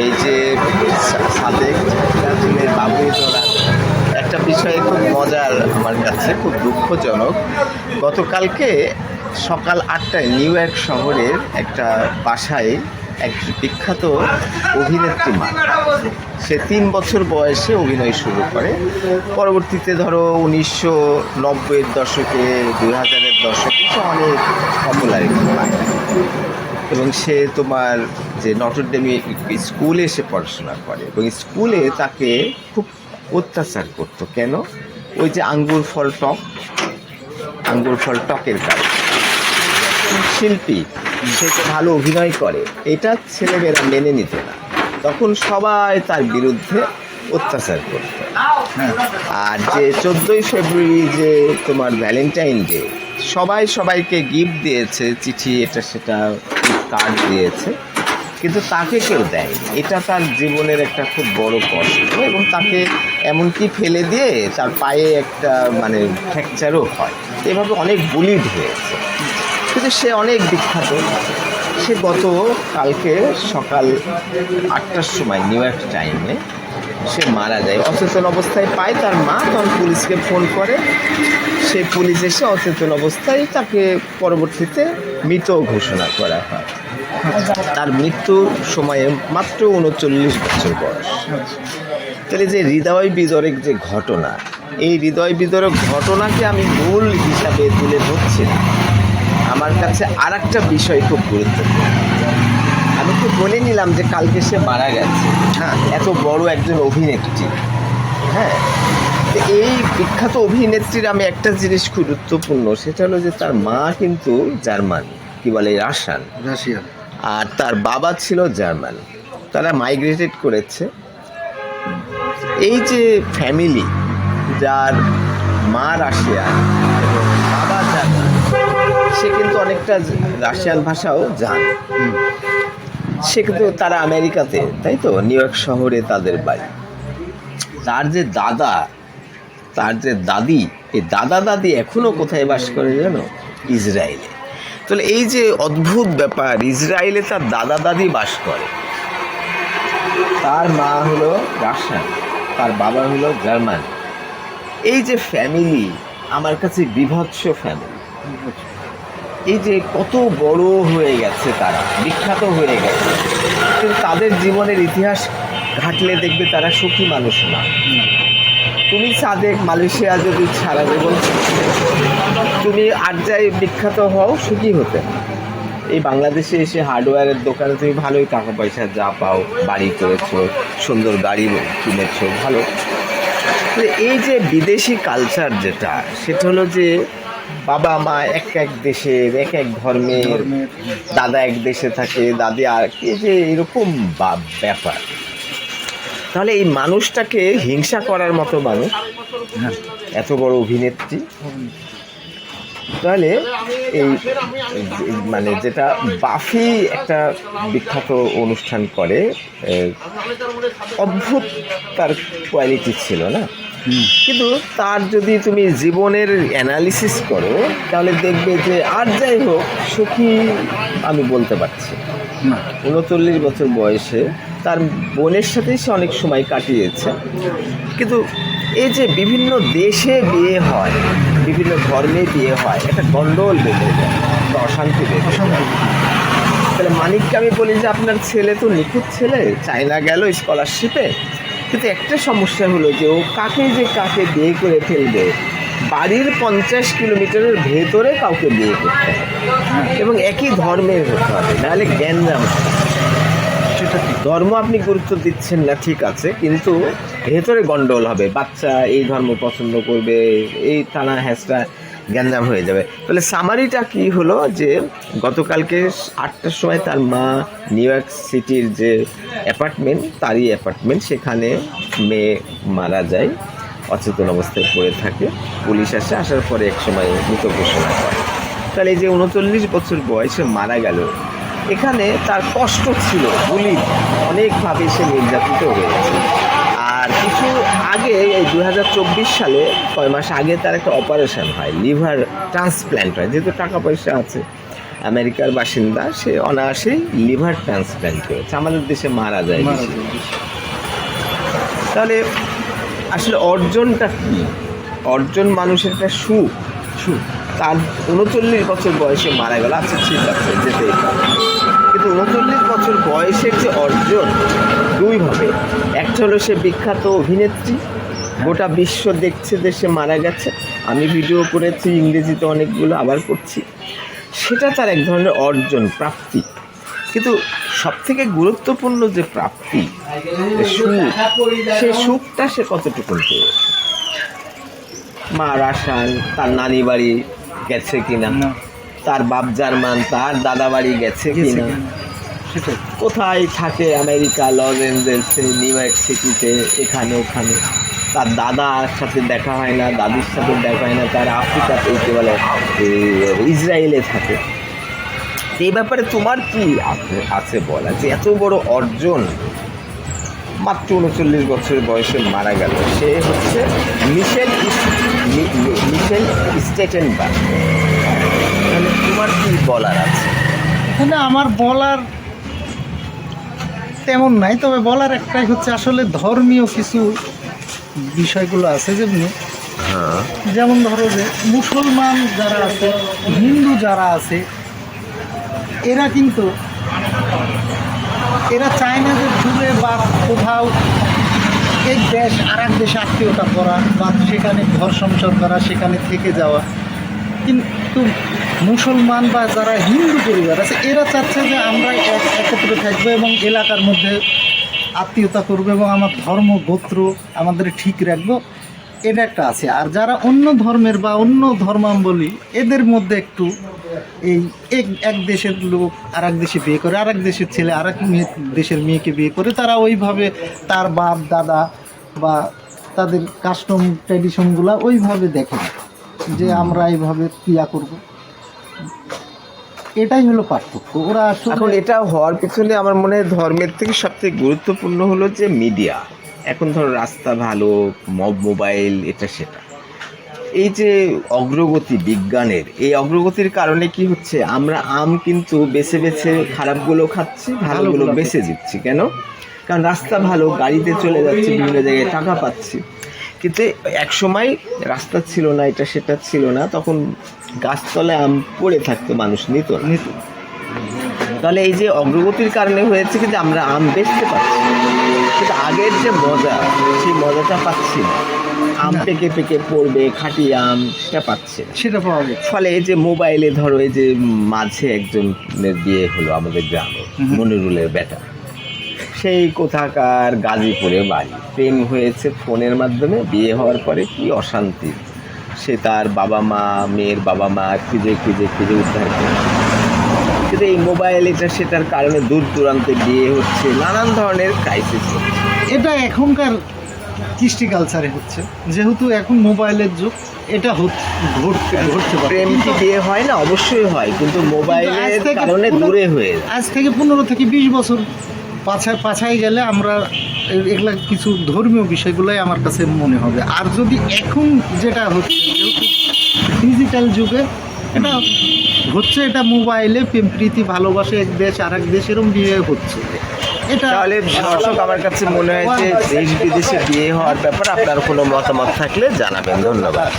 এই যে সাদেক বাবুই তোলা একটা বিষয় খুব মজার আমার কাছে, খুব দুঃখজনক। গতকালকে সকাল আটটায় নিউ ইয়র্ক শহরের একটা বাসায় এক বিখ্যাত অভিনেত্রী মা সে তিন বছর বয়সে অভিনয় শুরু করে। পরবর্তীতে ধরো উনিশশো নব্বইয়ের দশকে, দুই হাজারের দশকে সে অনেক পপুলারিটি এবং সে তোমার যে নটরডেমি স্কুলে সে পড়াশোনা করে এবং স্কুলে তাকে খুব অত্যাচার করতো। কেন? ওই যে আঙ্গুর ফল টক, আঙ্গুর ফল টকের কারণে। শিল্পী, সে ভালো অভিনয় করে, এটা ছেলেমেয়েরা মেনে নিত না। তখন সবাই তার বিরুদ্ধে অত্যাচার করত। আর যে চোদ্দোই ফেব্রুয়ারি যে তোমার ভ্যালেন্টাইন ডে সবাই সবাইকে গিফট দিয়েছে, চিঠি, এটা সেটা কার্ড দিয়েছে, কিন্তু তাকে কেউ দেয় এটা তার জীবনের একটা খুব বড় কষ্ট এবং তাকে এমনকি ফেলে দিয়ে তার পায়ে একটা মানে ফ্র্যাকচারও হয়। এভাবে অনেক বুলিড হয়েছে। কিন্তু সে অনেক বিখ্যাত। সে গত কালকে সকাল আটটার সময় নিউ ইয়র্ক টাইমে সে মারা যায়। অচেতন অবস্থায় পায় তার মা, তখন পুলিশকে ফোন করে। সে পুলিশ এসে অচেতন অবস্থায় তাকে পরবর্তীতে মৃত ঘোষণা করা হয়। তার মৃত্যুর সময়ে মাত্র উনচল্লিশ বছর বয়স। তাহলে যে হৃদয় বিদরক যে ঘটনা, এই হৃদয় বিদরক ঘটনাকে আমি মূল হিসাবে তুলে ধরছি না। আমার কাছে আর একটা বিষয় খুব গুরুত্বপূর্ণ। আমি তো বলে নিলাম যে কালকে সে মারা গেছে। হ্যাঁ এত বড় একজন অভিনেত্রী। হ্যাঁ এই বিখ্যাত অভিনেত্রীর আমি একটা জিনিস গুরুত্বপূর্ণ সেটা হলো যে তার মা কিন্তু জার্মান কি বলে রাশিয়ান। রাশিয়া আর তার বাবা ছিল জার্মান। তারা মাইগ্রেটেড করেছে। এই যে ফ্যামিলি যার মা রাশিয়ান বাবা জার্মান সে কিন্তু অনেকটা রাশিয়ান ভাষাও জানে। সে কিন্তু তারা আমেরিকাতে তাই তো? নিউ ইয়র্ক শহরে তাদের বাড়ি। তার যে দাদা তার যে দাদি, এই দাদা দাদি এখনও কোথায় বাস করে জানো? ইসরায়েলে। তাহলে এই যে অদ্ভুত ব্যাপার, ইসরায়েলে তার দাদা দাদি বাস করে। তার মা হলো রাশিয়ান, তার বাবা হলো জার্মান। এই যে ফ্যামিলি আমার কাছে বিভৎস ফ্যামিলি এই যে কত বড় হয়ে গেছে তারা, বিখ্যাত হয়ে গেছে। কিন্তু তাদের জীবনের ইতিহাস ঘাটলে দেখবে তারা সুখী মানুষ না। তুমি সাদেক মালয়েশিয়া যদি সারা জীবন তুমি আড্ডায় বিখ্যাত হও সুখী হতে। এই বাংলাদেশে এসে হার্ডওয়্যারের দোকানে তুমি ভালোই টাকা পয়সা যা পাও বাড়ি করেছ সুন্দর গাড়ি কিনেছো ভালো। এই যে বিদেশি কালচার যেটা সেটা হলো যে বাবা মা এক এক দেশের এক এক ধর্মের দাদা এক দেশে থাকে দাদি আর এই যে এরকম বা- ব্যাপার। তাহলে এই মানুষটাকে হিংসা করার মতো মানুষ হ্যাঁ। এত বড় অভিনেত্রী? তাহলে এই মানে যেটা বাফি একটা বিখ্যাত অনুষ্ঠান করে অদ্ভুত তার কোয়ালিটি ছিল না? কিন্তু তার যদি তুমি জীবনের অ্যানালিসিস করো তাহলে দেখবে যে আর যাই হোক সুখী আমি বলতে পারছি। উনচল্লিশ বছর বয়সে তার বোনের সাথেই সে অনেক সময় কাটিয়েছে। কিন্তু এই যে বিভিন্ন দেশে বিয়ে হয় বিভিন্ন ধর্মে বিয়ে হয় একটা গণ্ডগোল বেঁধে যায় একটা অশান্তি বেঁধে তাহলে মানিককে আমি বলি যে আপনার ছেলে তো নিখুঁত ছেলে চায়না গেল স্কলারশিপে কিন্তু একটা সমস্যা হলো যে ও কাকে যে কাকে বিয়ে করে ফেলবে বাড়ির পঞ্চাশ কিলোমিটারের ভেতরে কাউকে বিয়ে করতে হবে। এবং একই ধর্মের হতে হবে নাহলে জ্ঞানজাম ঠিক ধর্ম আপনি গুরুত্ব দিচ্ছেন না, ঠিক আছে, কিন্তু ভেতরে গন্ডগোল হবে। বাচ্চা এই ধর্ম পছন্দ করবে, এই টানা হ্যাঁচটা গ্যাঞ্জাম হয়ে যাবে। তাহলে সামারিটা কি হলো যে, গতকালকে আটটার সময় তার মা নিউ ইয়র্ক সিটির যে অ্যাপার্টমেন্ট, তারই অ্যাপার্টমেন্ট, সেখানে মেয়ে মারা যায়, অচেতন অবস্থায় পড়ে থাকে। পুলিশ আসে আসার পরে এক সময় মৃত ঘোষণা করে। তাহলে এই যে উনচল্লিশ বছর বয়সে মারা গেল এখানে তার কষ্ট ছিল গুলি অনেকভাবে সে নির্যাতিত হয়েছে। আর কিছু আগে এই দু হাজার চব্বিশ সালে কয় মাস আগে তার একটা অপারেশন হয় লিভার ট্রান্সপ্ল্যান্ট হয়। যেহেতু টাকা পয়সা আছে আমেরিকার বাসিন্দা সে অনায়াসেই লিভার ট্রান্সপ্ল্যান্ট হয়েছে আমাদের দেশে মারা যায়। তাহলে আসলে অর্জনটা কী? অর্জন মানুষের একটা সুখ। সুখ। তার উনচল্লিশ বছর বয়সে মারা গেল। আচ্ছা ঠিক আছে যেতেই পারে কিন্তু উনচল্লিশ বছর বয়সের যে অর্জন, দুইভাবে। একটা হলো সে বিখ্যাত অভিনেত্রী, গোটা বিশ্ব দেখছে যে সে মারা গেছে। আমি ভিডিও করেছি, ইংরেজিতে অনেকগুলো আবার করছি। সেটা তার এক ধরনের অর্জন, প্রাপ্তি। কিন্তু সবথেকে গুরুত্বপূর্ণ যে প্রাপ্তি সুখ সেই সুখটা সে কতটুকু পেয়েছে? মা রাসান তার নানি বাড়ি গেছে কিনা? তার বাপ জার্মান তার দাদা বাড়ি গেছে কিনা। কোথায় থাকে আমেরিকা লস এঞ্জেলসে নিউ ইয়র্ক সিটিতে এখানে ওখানে? তার দাদার সাথে দেখা হয় না দাদির সাথে দেখা হয় না তার আফ্রিকাতে কি বলে ইসরায়েলে থাকে। এই ব্যাপারে তোমার কি আছে- আছে বলা? যে এত বড় অর্জন মাত্র উনচল্লিশ বছর বয়সে মারা গেল সে হচ্ছে মিশেল মি- মি- মিশেল তাহলে তোমার কি বলার আছে? এখানে আমার বলার তেমন নাই তবে বলার একটাই হচ্ছে আসলে ধর্মীয় কিছু বিষয়গুলো আছে যেমনি। হ্যাঁ। যেমন ধরো যে মুসলমান যারা আছে হিন্দু যারা আছে এরা কিন্তু এরা চায় না যে দূরে বা কোথাও এক দেশ আর এক দেশে আত্মীয়তা করা বা সেখানে ঘর সংসার করা, সেখানে থেকে যাওয়া। কিন্তু মুসলমান বা যারা হিন্দু পরিবার আছে, এরা চাচ্ছে যে আমরা একত্রে থাকব এবং এলাকার মধ্যে আত্মীয়তা করব এবং আমার ধর্ম, গোত্র আমাদের ঠিক রাখব। এটা একটা আছে। আর যারা অন্য ধর্মের বা অন্য ধর্মাবলী এদের মধ্যে একটু এই এক এক দেশের লোক আর এক দেশে বিয়ে করে আর এক দেশের ছেলে আর এক দেশের মেয়েকে বিয়ে করে, তারা ওইভাবে তার বাপ, দাদা বা তাদের কাস্টম, ট্র্যাডিশনগুলো ওইভাবে দেখে যে আমরা এইভাবে ক্রিয়া করব। এটাই হলো পার্থক্য। ওরা এখন এটা হওয়ার পিছনে আমার মনে হয় ধর্মের থেকে সবথেকে গুরুত্বপূর্ণ হলো যে মিডিয়া। এখন ধরো রাস্তা ভালো মব মোবাইল এটা সেটা। এই যে অগ্রগতি বিজ্ঞানের এই অগ্রগতির কারণে কি হচ্ছে? আমরা আম কিন্তু বেছে বেছে খারাপগুলো খাচ্ছি ভালোগুলো বেছে দিচ্ছি। কেন? কারণ রাস্তা ভালো গাড়িতে চলে যাচ্ছে বিভিন্ন জায়গায় টাকা পাচ্ছি। কিন্তু এক সময় রাস্তা ছিল না এটা সেটা ছিল না তখন গাছতলায় আম পড়ে থাকতো মানুষ নিত না। নিত- তাহলে এই যে অগ্রগতির কারণে হয়েছে কিন্তু আমরা আম বেচতে পারছি কিন্তু আগের যে মজা সেই মজাটা পাচ্ছি না। আম। পেকে পেকে পড়বে খাঁটি আম সেটা পাচ্ছি সেটা পাওয়া যায় ফলে এই যে মোবাইলে ধরো এই যে মাঝে একজনের বিয়ে হলো আমাদের গ্রামে। মনিরুলের বেটা। সেই কোথাকার গাজীপুরে বাড়ি। প্রেম হয়েছে ফোনের মাধ্যমে বিয়ে হওয়ার পরে কি অশান্তি। সে তার বাবা মা মেয়ের বাবা মা খুঁজে খুঁজে খুঁজে উদ্ধার করে। কিন্তু এই মোবাইল এটা সেটার কারণে দূর দূরান্তে বিয়ে হচ্ছে নানান ধরনের ক্রাইসিস হচ্ছে। এটা এখনকার কৃষ্টি কালচারে হচ্ছে। যেহেতু এখন মোবাইলের যুগ এটা ঘটতে ঘটতে প্রেম কি বিয়ে হয় না? অবশ্যই হয় কিন্তু মোবাইলের কারণে দূরে হয়ে আজ থেকে পনেরো থেকে বিশ বছর পাছায় পাছায় গেলে আমরা এগুলা কিছু ধর্মীয় বিষয়গুলোই আমার কাছে মনে হবে। আর যদি এখন যেটা হচ্ছে যেহেতু ডিজিটাল যুগে এটা হচ্ছে এটা মোবাইলে প্রেম, প্রীতি, ভালোবাসে এক দেশ আর এক দেশ এরম বিয়ে হচ্ছে। এটা তাহলে দর্শক আমার কাছে মনে হয় যে দেশ বিদেশে বিয়ে হওয়ার ব্যাপারে আপনার কোনো মতামত থাকলে জানাবেন। ধন্যবাদ।